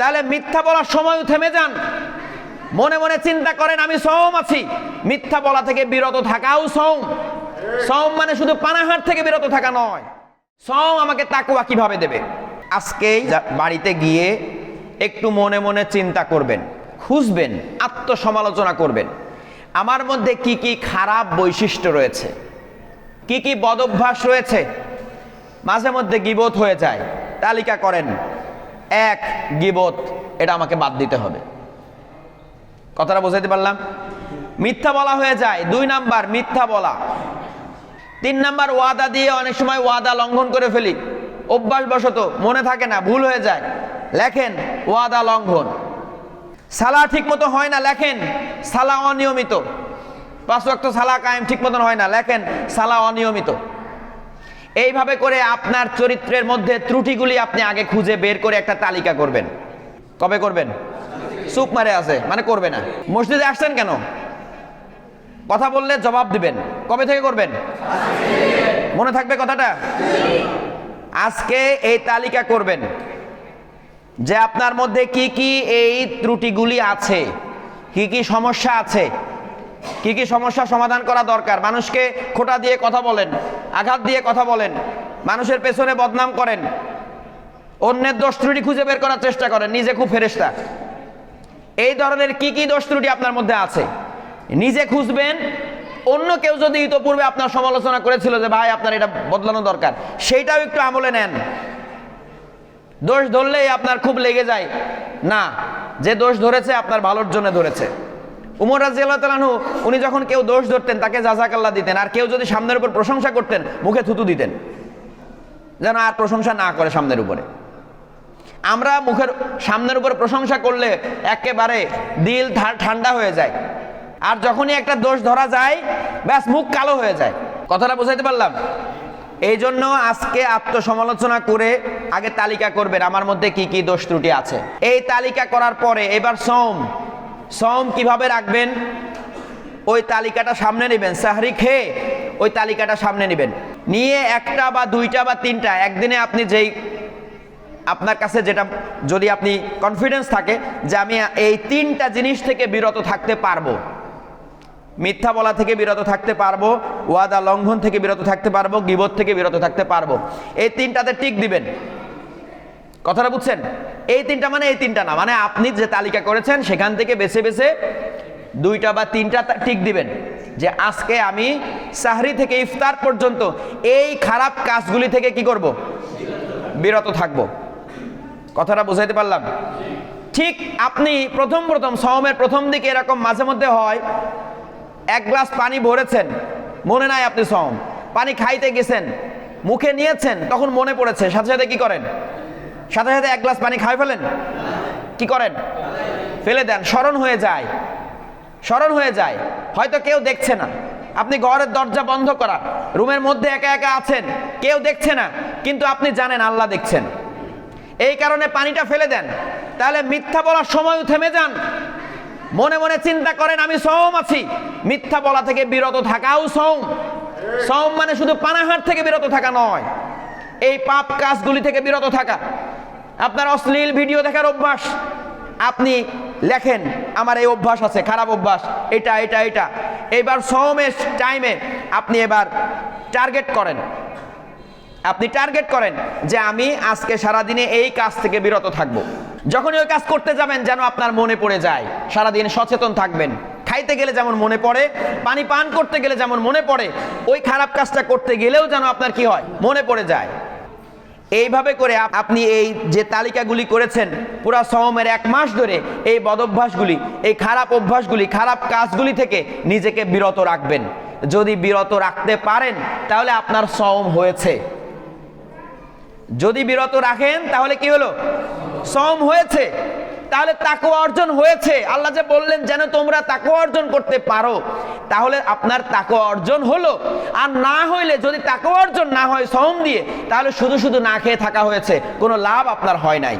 তাহলে মিথ্যা বলার সময়ও থেমে যান। মনে মনে চিন্তা করেন, আমি সৌম আছি। মিথ্যা বলা থেকে বিরত থাকাও সৌম সৌম মানে শুধু পানাহার থেকে বিরত থাকা নয়। সৌম আমাকে তাকুয়া কীভাবে দেবে? আজকেই বাড়িতে গিয়ে একটু মনে মনে চিন্তা করবেন, খুঁজবেন, আত্মসমালোচনা করবেন। আমার মধ্যে কি কি খারাপ বৈশিষ্ট্য রয়েছে? কি কি বদভ্যাস রয়েছে? মাঝে মধ্যে গিবোধ হয়ে যায়, তালিকা করেন। এক গিবত, এটা আমাকে বাদ দিতে হবে। কথাটা বোঝাইতে পারলাম? মিথ্যা বলা হয়ে যায়, দুই নাম্বার মিথ্যা বলা। তিন নাম্বার ওয়াদা দিয়ে অনেক সময় ওয়াদা লঙ্ঘন করে ফেলি। অভ্যাসবশত মনে থাকে না, ভুল হয়ে যায়। লেখেন, ওয়াদা লঙ্ঘন। সালা ঠিক মতো হয় না, লেখেন, সালা অনিয়মিত। পাঁচ ওয়াক্ত সালা কায়েম ঠিক মতন হয় না, লেখেন, সালা অনিয়মিত। এইভাবে করে আপনার চরিত্রের মধ্যে ত্রুটিগুলি আপনি আগে খুঁজে বের করে একটা তালিকা করবেন। কবে করবেন? চুপ মারে আছে মানে করবে না। মসজিদে আসছেন কেন? কথা বললে জবাব দিবেন। কবে থেকে করবেন? মনে থাকবে কথাটা? আজকে এই তালিকা করবেন যে আপনার মধ্যে কি কি এই ত্রুটিগুলি আছে, কি কি সমস্যা আছে কি কি সমস্যা সমাধান করা দরকার? মানুষকে খোটা দিয়ে কথা বলেন, আঘাত দিয়ে কথা বলেন, মানুষের পেছনে বদনাম করেন, অন্যের দোষ ত্রুটি খুঁজে বের করার চেষ্টা করেন, নিজে খুব ফেরেস্তা এই ধরনের কি কি দোষ ত্রুটি আপনার মধ্যে আছে? নিজে খুঁজবেন, অন্য কেউ যদি ইতোপূর্বে আপনার সমালোচনা করেছিল যে, ভাই, আপনার এটা বদলানো দরকার। সেইটাও একটু আমলে নেন। দোষ ধরলেই আপনার খুব লেগে যায়। না, যে দোষ ধরেছে, আপনার ভালোর জন্য ধরেছে। উমর রাজিয়াল্লাহ তালানহু উনি যখন কেউ দোষ ধরতেন, তাকে জাজাকাল্লা দিতেন। আর কেউ যদি সামনের উপর প্রশংসা করতেন, মুখে থুতু দিতেন। যেন আর প্রশংসা না করে সামনের উপরে। আমরা মুখের সামনের উপর প্রশংসা করলে একেবারে দিল ঠান্ডা হয়ে যায়। আর যখনই একটা দোষ ধরা যায়, ব্যাস মুখ কালো হয়ে যায়। কথাটা বোঝাইতে পারলাম? এই জন্য আজকে আত্মসমালোচনা করে আগে তালিকা করবেন, আমার মধ্যে কি কি দোষ ত্রুটি আছে। এই তালিকা করার পরে এবার সোম। সোম কীভাবে রাখবেন? ওই তালিকাটা সামনে নেবেন। সাহরি খেয়ে ওই তালিকাটা সামনে নেবেন। নিয়ে একটা বা দুইটা বা তিনটা, একদিনে আপনি যেই আপনার কাছে যেটা, যদি আপনি কনফিডেন্স থাকে যে আমি এই তিনটা জিনিস থেকে বিরত থাকতে পারব। মিথ্যা বলা থেকে বিরত থাকতে পারব, ওয়াদা লঙ্ঘন থেকে বিরত থাকতে পারব, গিবত থেকে বিরত থাকতে পারব। এই তিনটাতে টিক দিবেন। কথাটা বুঝছেন? এই তিনটা মানে এই তিনটা না মানে আপনি যে তালিকা করেছেন, সেখান থেকে বেছে বেছে দুইটা বা তিনটা টিক দিবেন যে আজকে আমি সাহরি থেকে ইফতার পর্যন্ত এই খারাপ কাজগুলি থেকে কি করব? বিরত থাকব। কথাটা বুঝাইতে পারলাম? ঠিক আপনি প্রথম প্রথম সমের প্রথম দিকে এরকম মাঝে মধ্যে হয়, এক গ্লাস পানি ভরেছেন, মনে নাই আপনি সওম, পানি খাইতে গেছেন, মুখে নিয়েছেন, তখন মনে পড়েছে, সাথে সাথে কি করেন? সাথে সাথে এক গ্লাস পানি খাই ফেলেন? কি করেন? ফেলে দেন, স্মরণ হয়ে যায়। স্মরণ হয়ে যায়। হয়তো কেউ দেখছে না। আপনি ঘরের দরজা বন্ধ করা, রুমের মধ্যে একা একা আছেন, কেউ দেখছে না, কিন্তু আপনি জানেন আল্লাহ দেখছেন। এই কারণে পানিটা ফেলে দেন। তাহলে মিথ্যা বলার সময়ও থেমে যান। মনে মনে চিন্তা করেন, আমি সৌম আছি। মিথ্যা বলা থেকে বিরত থাকাও সৌম সৌম মানে শুধু পানাহার থেকে বিরত থাকা নয়। এই পাপ কাজগুলি থেকে বিরত থাকা। আপনার অশ্লীল ভিডিও দেখার অভ্যাস। আপনি লেখেন, আমার এই অভ্যাস আছে, খারাপ অভ্যাস, এটা এটা এটা। এবার সৌমের টাইমে আপনি এবার টার্গেট করেন। আপনি টার্গেট করেন যে আমি আজকে সারাদিনে এই কাজ থেকে বিরত থাকব। যখনই ওই কাজ করতে যাবেন, যেন আপনার মনে পড়ে যায়, সারাদিন সচেতন থাকবেন। খাইতে গেলে যেমন মনে পড়ে, পানি পান করতে গেলে যেমন মনে পড়ে, ওই খারাপ কাজটা করতে গেলেও যেন আপনার কি হয়, মনে পড়ে যায়। এইভাবে করে আপনি এই যে তালিকাগুলি করেছেন, পুরা সহমের এক মাস ধরে এই বদভ্যাসগুলি, এই খারাপ অভ্যাসগুলি, খারাপ কাজগুলি থেকে নিজেকে বিরত রাখবেন। যদি বিরত রাখতে পারেন, তাহলে আপনার সম হয়েছে। যদি বিরত রাখেন, তাহলে কি হলো? সম হয়েছে। তাহলে তাকে অর্জন হয়েছে। আল্লাহ যে বললেন, যেন তোমরা তাকুয়া অর্জন করতে পারো, তাহলে আপনার তাকে অর্জন হলো। আর না হইলে, যদি তাকে অর্জন না হয় সহম দিয়ে, তাহলে শুধু শুধু না খেয়ে থাকা হয়েছে। কোনো লাভ আপনার হয় নাই।